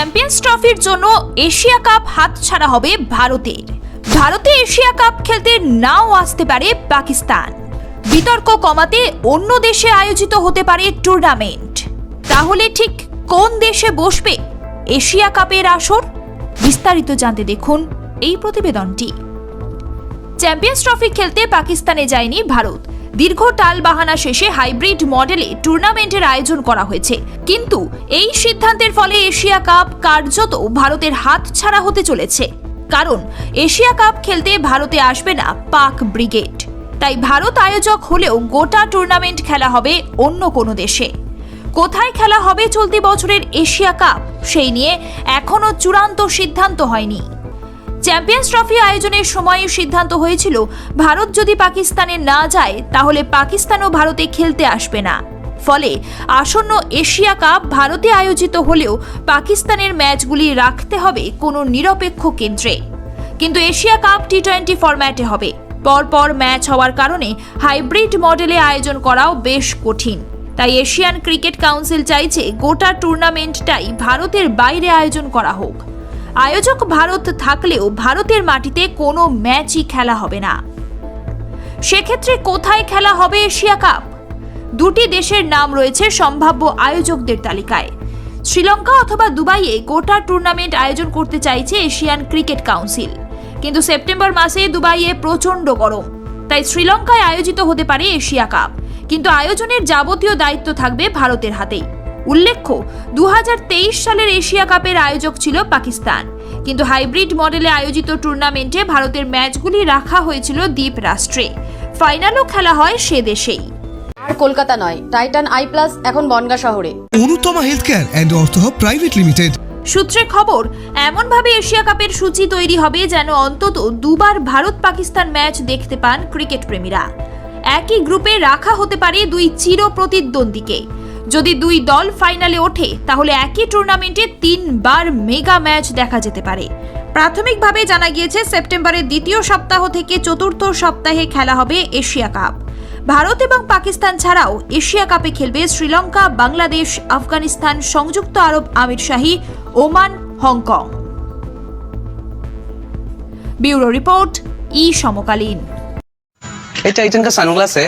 Champions ট্রফির জন্য Asia cup হাতছাড়া হবে ভারতের। ভারতে এশিয়া কাপ খেলতে নাও আসতে পারে পাকিস্তান। বিতর্ক কমাতে অন্য দেশে আয়োজিত হতে পারে টুর্নামেন্ট তাহলে ঠিক কোন দেশে বসবে এশিয়া কাপের আসর? বিস্তারিত জানতে দেখুন এই প্রতিবেদনটি। চ্যাম্পিয়ন্স ট্রফি খেলতে পাকিস্তানে যায়নি ভারত। দীর্ঘ টাল বাহানা শেষে হাইব্রিড মডেলে টুর্নামেন্টের আয়োজন করা হয়েছে। কিন্তু এই সিদ্ধান্তের ফলে এশিয়া কাপ কার্যত ভারতের হাত ছাড়া হতে চলেছে। কারণ এশিয়া কাপ খেলতে ভারতে আসবে না পাক ব্রিগেড। তাই ভারত আয়োজক হলেও গোটা টুর্নামেন্ট খেলা হবে অন্য কোনো দেশে। কোথায় খেলা হবে চলতি বছরের এশিয়া কাপ, সেই নিয়ে এখনও চূড়ান্ত সিদ্ধান্ত হয়নি। চ্যাম্পিয়ন্স ট্রফি আয়োজনের সময় সিদ্ধান্ত হয়েছিল, ভারত যদি পাকিস্তানে না যায়, তাহলে পাকিস্তানও ভারতে খেলতে আসবে না। ফলে আসন্ন এশিয়া কাপ ভারতে আয়োজিত হলেও পাকিস্তানের ম্যাচগুলি রাখতে হবে কোনো নিরপেক্ষ কেন্দ্রে। কিন্তু এশিয়া কাপ টি টোয়েন্টি ফরম্যাটে হবে। পরপর ম্যাচ হওয়ার কারণে হাইব্রিড মডেলে আয়োজন করাও বেশ কঠিন। তাই এশিয়ান ক্রিকেট কাউন্সিল চাইছে গোটা টুর্নামেন্টটাই ভারতের বাইরে আয়োজন করা হোক। আয়োজক ভারত থাকলেও ভারতের মাটিতে কোনো ম্যাচই খেলা হবে না। সেক্ষেত্রে কোথায় খেলা হবে এশিয়া কাপ? দুটি দেশের নাম রয়েছে সম্ভাব্য আয়োজকদের তালিকায়। শ্রীলঙ্কা অথবা দুবাইয়ে গোটা টুর্নামেন্ট আয়োজন করতে চাইছে এশিয়ান ক্রিকেট কাউন্সিল। কিন্তু সেপ্টেম্বর মাসে দুবাইয়ে প্রচণ্ড গরম। তাই শ্রীলঙ্কায় আয়োজিত হতে পারে এশিয়া কাপ। কিন্তু আয়োজনের যাবতীয় দায়িত্ব থাকবে ভারতের হাতেই। উল্লেখ্য দু হাজার তেইশ সালের এশিয়া কাপের আয়োজক ছিল পাকিস্তান। কিন্তু হাইব্রিড মডেলে আয়োজিত টুর্নামেন্টে ভারতের ম্যাচগুলি রাখা হয়েছিল দ্বীপ রাষ্ট্রে। ফাইনালও খেলা হয় সে দেশেই। আর কলকাতা নয় টাইটান আই প্লাস এখন বনগা শহরে। Anutama health care and ortho private limited. সূত্রে খবর এমনভাবে এশিয়া কাপের সূচি তৈরি হবে যেন অন্তত দুবার ভারত পাকিস্তান ম্যাচ দেখতে পান ক্রিকেট প্রেমীরা। একই গ্রুপে রাখা হতে পারে দুই চির প্রতিদ্বন্দ্বীকে যদি দুই দল ফাইনালে ওঠে তাহলে একই টুর্নামেন্টে তিনবার মেগা ম্যাচ দেখা যেতে পারে প্রাথমিকভাবে জানা গিয়েছে সেপ্টেম্বরের দ্বিতীয় সপ্তাহ থেকে চতুর্থ সপ্তাহে খেলা হবে এশিয়া কাপ ভারত এবং পাকিস্তান ছাড়াও এশিয়া কাপে খেলবে শ্রীলঙ্কা বাংলাদেশ আফগানিস্তান সংযুক্ত আরব আমিরশাহী ওমান হংকং ब्यूरो रिपोर्ट ई समकालीन ये टाइटन का सनग्लास है